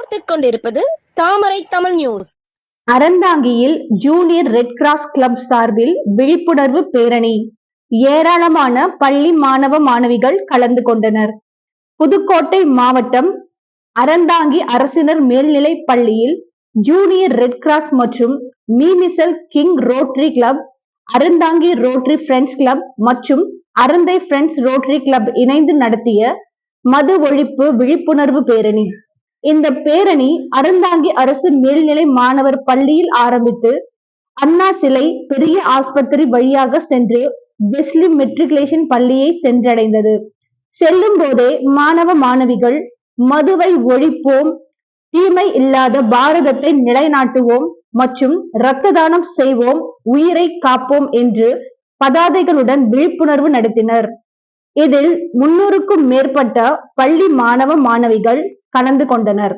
பார்த்துக் கொண்டிருப்பது தாமரை தமிழ் நியூஸ் அறந்தாங்கியில் ஜூனியர் ரெட் கிராஸ் கிளப் சார்பில் விழிப்புணர்வு பேரணி. ஏராளமான பள்ளி மாணவ மாணவிகள் கலந்து கொண்டனர். புதுக்கோட்டை மாவட்டம் அறந்தாங்கி அரசினர் மேல்நிலை பள்ளியில் ஜூனியர் ரெட் கிராஸ் மற்றும் Meemisal king rotary club Aranthangi rotary friends club மற்றும் அறந்தை ஃப்ரெண்ட்ஸ் ரோட்டரி கிளப் இணைந்து நடத்திய மது ஒழிப்பு விழிப்புணர்வு பேரணி. இந்த பேரணி அறந்தாங்கி அரசு மேல்நிலை மாணவர் பள்ளியில் ஆரம்பித்து அண்ணா சிலை பெரிய ஆஸ்பத்திரி வழியாக சென்று வெஸ்லி மெட்ரிகுலேஷன் பள்ளியை சென்றடைந்தது. செல்லும் போதே மாணவ மாணவிகள் மதுவை ஒழிப்போம் தீமை இல்லாத பாரதத்தை நிலைநாட்டுவோம் மற்றும் இரத்த தானம் செய்வோம் உயிரை காப்போம் என்று பதாதைகளுடன் விழிப்புணர்வு நடத்தினர். இதில் முன்னூறுக்கும் மேற்பட்ட பள்ளி மாணவ மாணவிகள் கலந்து கொண்டனர்.